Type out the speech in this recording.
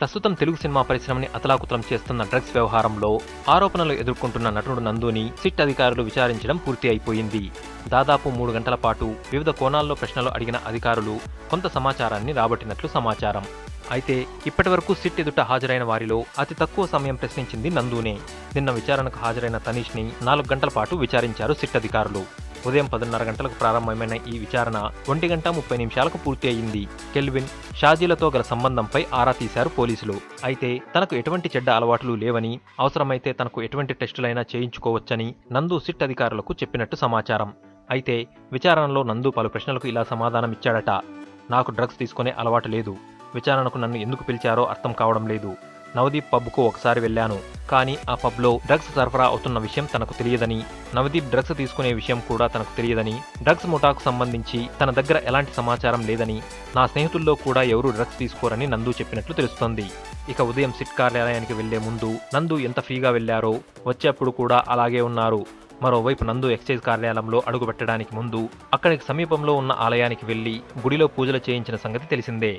ప్రస్తుతం తెలుగు సినిమా పరిశ్రమని అతలాకుతలం చేస్తున్న డ్రగ్స్ వ్యవహారంలో ఆరోపణలు ఎదుర్కొంటున్న నటుడు నందుని సిట్ అధికారులు విచారించడం పూర్తి అయిపోయింది. దాదాపు మూడు గంటల పాటు వివిధ కోణాల్లో ప్రశ్నలు అడిగిన అధికారులు కొంత సమాచారాన్ని రాబట్టినట్లు సమాచారం. అయితే ఇప్పటివరకు సిట్ ఎదుట హాజరైన వారిలో అతి తక్కువ సమయం ప్రశ్నించింది నందూనే. నిన్న విచారణకు హాజరైన తనీష్ని నాలుగు గంటల పాటు విచారించారు సిట్ అధికారులు. ఉదయం పదిన్నర గంటలకు ప్రారంభమైన ఈ విచారణ ఒంటి గంట ముప్పై నిమిషాలకు పూర్తి అయింది. కెల్విన్ షాజీలతో గల సంబంధంపై ఆరా తీశారు పోలీసులు. అయితే తనకు ఎటువంటి చెడ్డ అలవాట్లు లేవని అవసరమైతే తనకు ఎటువంటి టెస్టులైనా చేయించుకోవచ్చని నందు సిట్ అధికారులకు చెప్పినట్టు సమాచారం. అయితే విచారణలో నందు పలు ప్రశ్నలకు ఇలా సమాధానం ఇచ్చాడట. నాకు డ్రగ్స్ తీసుకునే అలవాటు లేదు. విచారణకు నన్ను ఎందుకు పిలిచారో అర్థం కావడం లేదు. నవదీప్ పబ్కు ఒకసారి వెళ్ళాను. కానీ ఆ పబ్లో డ్రగ్స్ సరఫరా అవుతున్న విషయం తనకు తెలియదని నవదీప్ డ్రగ్స్ తీసుకునే విషయం కూడా తనకు తెలియదని డ్రగ్స్ ముఠాకు సంబంధించి తన దగ్గర ఎలాంటి సమాచారం లేదని నా స్నేహితుల్లో కూడా ఎవరూ డ్రగ్స్ తీసుకోరని నందు చెప్పినట్లు తెలుస్తోంది. ఇక ఉదయం సిట్ కార్యాలయానికి వెళ్ళే ముందు నందు ఎంత ఫ్రీగా వెళ్ళారో వచ్చేప్పుడు కూడా అలాగే ఉన్నారు. మరోవైపు నందు ఎక్సైజ్ కార్యాలయంలో అడుగుపెట్టడానికి ముందు అక్కడికి సమీపంలో ఉన్న ఆలయానికి వెళ్ళి గుడిలో పూజలు చేయించిన సంగతి తెలిసిందే.